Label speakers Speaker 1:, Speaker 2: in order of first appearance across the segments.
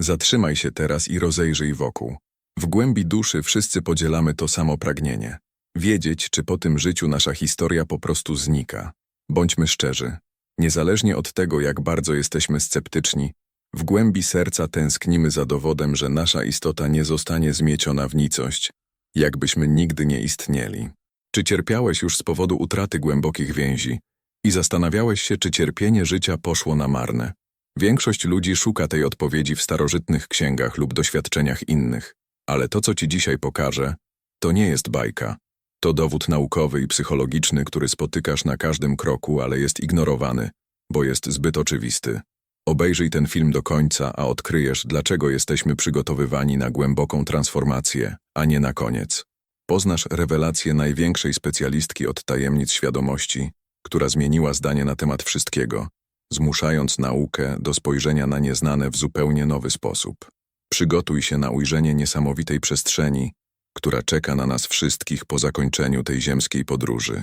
Speaker 1: Zatrzymaj się teraz i rozejrzyj wokół. W głębi duszy wszyscy podzielamy to samo pragnienie. Wiedzieć, czy po tym życiu nasza historia po prostu znika. Bądźmy szczerzy. Niezależnie od tego, jak bardzo jesteśmy sceptyczni, w głębi serca tęsknimy za dowodem, że nasza istota nie zostanie zmieciona w nicość, jakbyśmy nigdy nie istnieli. Czy cierpiałeś już z powodu utraty głębokich więzi i zastanawiałeś się, czy cierpienie życia poszło na marne? Większość ludzi szuka tej odpowiedzi w starożytnych księgach lub doświadczeniach innych, ale to, co ci dzisiaj pokażę, to nie jest bajka. To dowód naukowy i psychologiczny, który spotykasz na każdym kroku, ale jest ignorowany, bo jest zbyt oczywisty. Obejrzyj ten film do końca, a odkryjesz, dlaczego jesteśmy przygotowywani na głęboką transformację, a nie na koniec. Poznasz rewelację największej specjalistki od tajemnic świadomości, która zmieniła zdanie na temat wszystkiego, zmuszając naukę do spojrzenia na nieznane w zupełnie nowy sposób. Przygotuj się na ujrzenie niesamowitej przestrzeni, która czeka na nas wszystkich po zakończeniu tej ziemskiej podróży.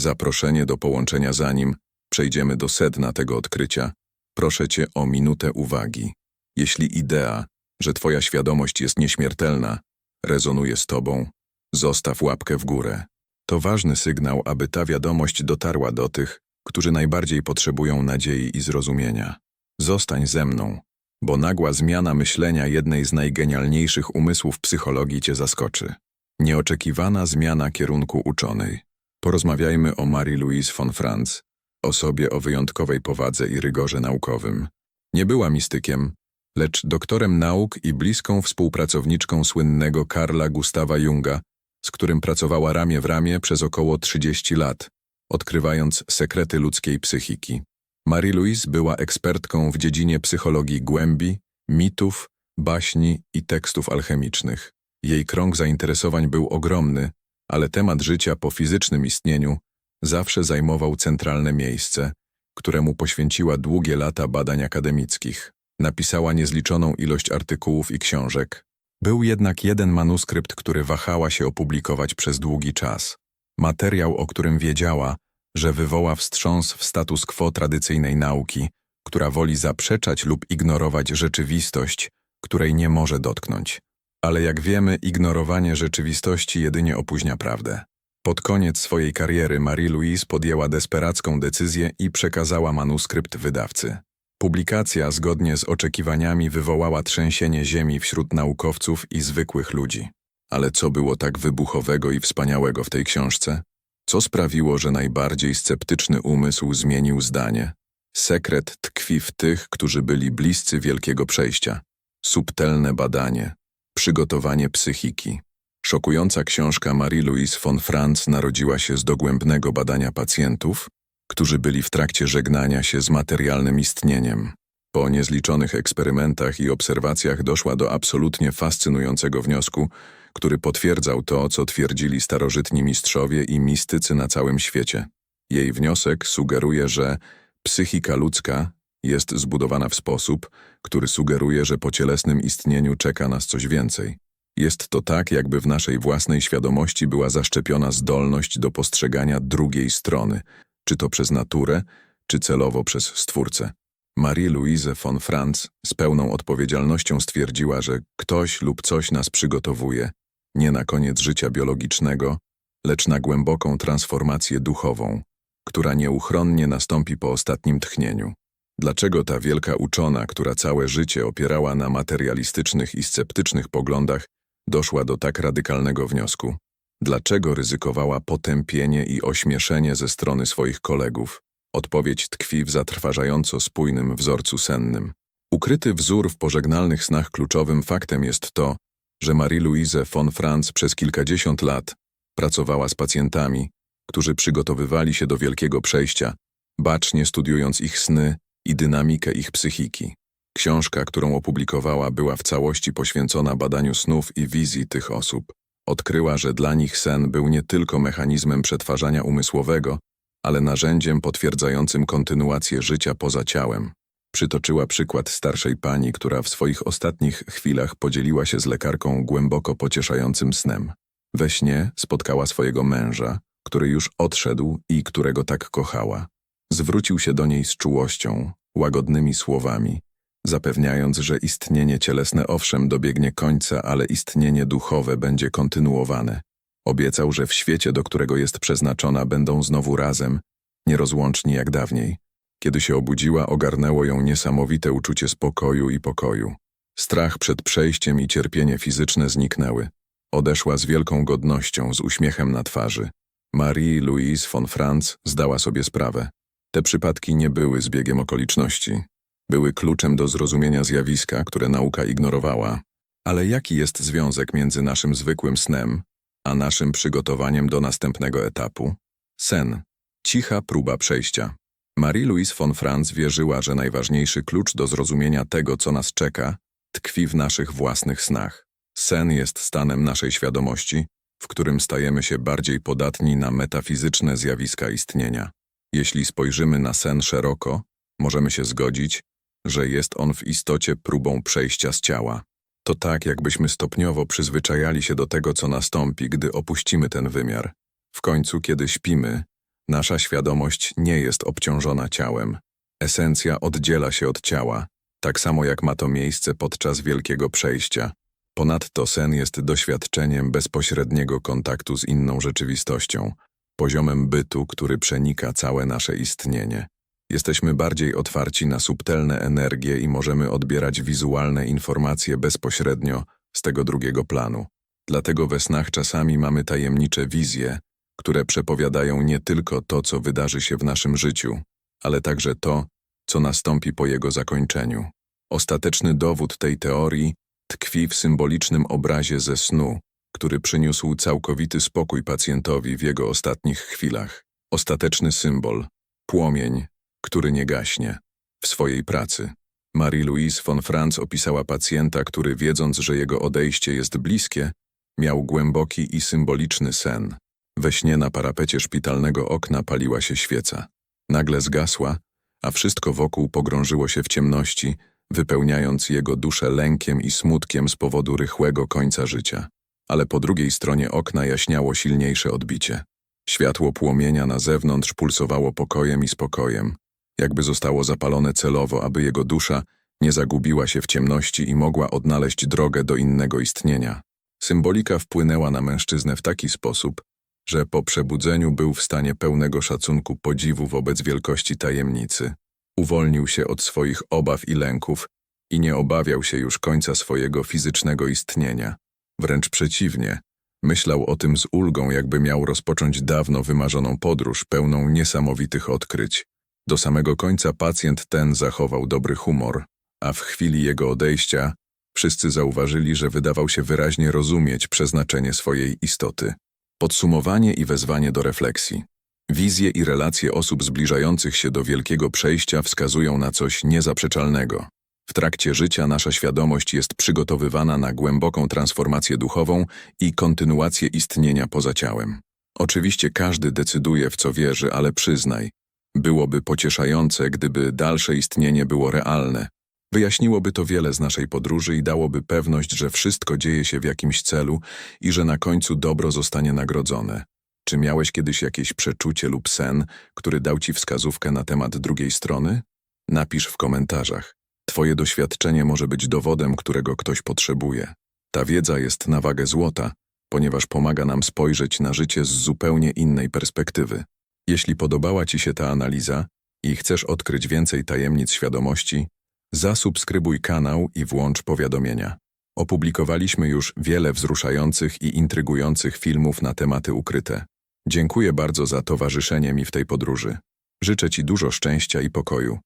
Speaker 1: Zaproszenie do połączenia zanim przejdziemy do sedna tego odkrycia, proszę Cię o minutę uwagi. Jeśli idea, że Twoja świadomość jest nieśmiertelna, rezonuje z Tobą, zostaw łapkę w górę. To ważny sygnał, aby ta wiadomość dotarła do tych, którzy najbardziej potrzebują nadziei i zrozumienia. Zostań ze mną, bo nagła zmiana myślenia jednej z najgenialniejszych umysłów psychologii Cię zaskoczy. Nieoczekiwana zmiana kierunku uczonej. Porozmawiajmy o Marie-Louise von Franz, osobie o wyjątkowej powadze i rygorze naukowym. Nie była mistykiem, lecz doktorem nauk i bliską współpracowniczką słynnego Karla Gustawa Junga, z którym pracowała ramię w ramię przez około 30 lat, odkrywając sekrety ludzkiej psychiki. Marie-Louise była ekspertką w dziedzinie psychologii głębi, mitów, baśni i tekstów alchemicznych. Jej krąg zainteresowań był ogromny, ale temat życia po fizycznym istnieniu zawsze zajmował centralne miejsce, któremu poświęciła długie lata badań akademickich. Napisała niezliczoną ilość artykułów i książek. Był jednak jeden manuskrypt, który wahała się opublikować przez długi czas. Materiał, o którym wiedziała, że wywoła wstrząs w status quo tradycyjnej nauki, która woli zaprzeczać lub ignorować rzeczywistość, której nie może dotknąć. Ale jak wiemy, ignorowanie rzeczywistości jedynie opóźnia prawdę. Pod koniec swojej kariery Marie-Louise podjęła desperacką decyzję i przekazała manuskrypt wydawcy. Publikacja, zgodnie z oczekiwaniami, wywołała trzęsienie ziemi wśród naukowców i zwykłych ludzi. Ale co było tak wybuchowego i wspaniałego w tej książce? Co sprawiło, że najbardziej sceptyczny umysł zmienił zdanie? Sekret tkwi w tych, którzy byli bliscy wielkiego przejścia. Subtelne badanie, przygotowanie psychiki. Szokująca książka Marie-Louise von Franz narodziła się z dogłębnego badania pacjentów, którzy byli w trakcie żegnania się z materialnym istnieniem. Po niezliczonych eksperymentach i obserwacjach doszła do absolutnie fascynującego wniosku, który potwierdzał to, co twierdzili starożytni mistrzowie i mistycy na całym świecie. Jej wniosek sugeruje, że psychika ludzka jest zbudowana w sposób, który sugeruje, że po cielesnym istnieniu czeka nas coś więcej. Jest to tak, jakby w naszej własnej świadomości była zaszczepiona zdolność do postrzegania drugiej strony, czy to przez naturę, czy celowo przez Stwórcę. Marie-Louise von Franz z pełną odpowiedzialnością stwierdziła, że ktoś lub coś nas przygotowuje, nie na koniec życia biologicznego, lecz na głęboką transformację duchową, która nieuchronnie nastąpi po ostatnim tchnieniu. Dlaczego ta wielka uczona, która całe życie opierała na materialistycznych i sceptycznych poglądach, doszła do tak radykalnego wniosku? Dlaczego ryzykowała potępienie i ośmieszenie ze strony swoich kolegów? Odpowiedź tkwi w zatrważająco spójnym wzorcu sennym. Ukryty wzór w pożegnalnych snach kluczowym faktem jest to, że Marie-Louise von Franz przez kilkadziesiąt lat pracowała z pacjentami, którzy przygotowywali się do wielkiego przejścia, bacznie studiując ich sny i dynamikę ich psychiki. Książka, którą opublikowała, była w całości poświęcona badaniu snów i wizji tych osób. Odkryła, że dla nich sen był nie tylko mechanizmem przetwarzania umysłowego, ale narzędziem potwierdzającym kontynuację życia poza ciałem. Przytoczyła przykład starszej pani, która w swoich ostatnich chwilach podzieliła się z lekarką głęboko pocieszającym snem. We śnie spotkała swojego męża, który już odszedł i którego tak kochała. Zwrócił się do niej z czułością, łagodnymi słowami zapewniając, że istnienie cielesne owszem dobiegnie końca, ale istnienie duchowe będzie kontynuowane. Obiecał, że w świecie, do którego jest przeznaczona, będą znowu razem, nierozłączni jak dawniej. Kiedy się obudziła, ogarnęło ją niesamowite uczucie spokoju i pokoju. Strach przed przejściem i cierpienie fizyczne zniknęły. Odeszła z wielką godnością, z uśmiechem na twarzy. Marie-Louise von Franz zdała sobie sprawę. Te przypadki nie były zbiegiem okoliczności. Były kluczem do zrozumienia zjawiska, które nauka ignorowała. Ale jaki jest związek między naszym zwykłym snem, a naszym przygotowaniem do następnego etapu? Sen. Cicha próba przejścia. Marie-Louise von Franz wierzyła, że najważniejszy klucz do zrozumienia tego, co nas czeka, tkwi w naszych własnych snach. Sen jest stanem naszej świadomości, w którym stajemy się bardziej podatni na metafizyczne zjawiska istnienia. Jeśli spojrzymy na sen szeroko, możemy się zgodzić, że jest on w istocie próbą przejścia z ciała. To tak, jakbyśmy stopniowo przyzwyczajali się do tego, co nastąpi, gdy opuścimy ten wymiar. W końcu, kiedy śpimy, nasza świadomość nie jest obciążona ciałem. Esencja oddziela się od ciała, tak samo jak ma to miejsce podczas wielkiego przejścia. Ponadto sen jest doświadczeniem bezpośredniego kontaktu z inną rzeczywistością, poziomem bytu, który przenika całe nasze istnienie. Jesteśmy bardziej otwarci na subtelne energie i możemy odbierać wizualne informacje bezpośrednio z tego drugiego planu. Dlatego we snach czasami mamy tajemnicze wizje, które przepowiadają nie tylko to, co wydarzy się w naszym życiu, ale także to, co nastąpi po jego zakończeniu. Ostateczny dowód tej teorii tkwi w symbolicznym obrazie ze snu, który przyniósł całkowity spokój pacjentowi w jego ostatnich chwilach. Ostateczny symbol płomień, który nie gaśnie. W swojej pracy Marie-Louise von Franz opisała pacjenta, który wiedząc, że jego odejście jest bliskie, miał głęboki i symboliczny sen. We śnie na parapecie szpitalnego okna paliła się świeca. Nagle zgasła, a wszystko wokół pogrążyło się w ciemności, wypełniając jego duszę lękiem i smutkiem z powodu rychłego końca życia. Ale po drugiej stronie okna jaśniało silniejsze odbicie. Światło płomienia na zewnątrz pulsowało pokojem i spokojem, jakby zostało zapalone celowo, aby jego dusza nie zagubiła się w ciemności i mogła odnaleźć drogę do innego istnienia. Symbolika wpłynęła na mężczyznę w taki sposób, że po przebudzeniu był w stanie pełnego szacunku podziwu wobec wielkości tajemnicy. Uwolnił się od swoich obaw i lęków i nie obawiał się już końca swojego fizycznego istnienia. Wręcz przeciwnie, myślał o tym z ulgą, jakby miał rozpocząć dawno wymarzoną podróż pełną niesamowitych odkryć. Do samego końca pacjent ten zachował dobry humor, a w chwili jego odejścia wszyscy zauważyli, że wydawał się wyraźnie rozumieć przeznaczenie swojej istoty. Podsumowanie i wezwanie do refleksji. Wizje i relacje osób zbliżających się do wielkiego przejścia wskazują na coś niezaprzeczalnego. W trakcie życia nasza świadomość jest przygotowywana na głęboką transformację duchową i kontynuację istnienia poza ciałem. Oczywiście każdy decyduje, w co wierzy, ale przyznaj, byłoby pocieszające, gdyby dalsze istnienie było realne. Wyjaśniłoby to wiele z naszej podróży i dałoby pewność, że wszystko dzieje się w jakimś celu i że na końcu dobro zostanie nagrodzone. Czy miałeś kiedyś jakieś przeczucie lub sen, który dał ci wskazówkę na temat drugiej strony? Napisz w komentarzach. Twoje doświadczenie może być dowodem, którego ktoś potrzebuje. Ta wiedza jest na wagę złota, ponieważ pomaga nam spojrzeć na życie z zupełnie innej perspektywy. Jeśli podobała Ci się ta analiza i chcesz odkryć więcej tajemnic świadomości, zasubskrybuj kanał i włącz powiadomienia. Opublikowaliśmy już wiele wzruszających i intrygujących filmów na tematy ukryte. Dziękuję bardzo za towarzyszenie mi w tej podróży. Życzę Ci dużo szczęścia i pokoju.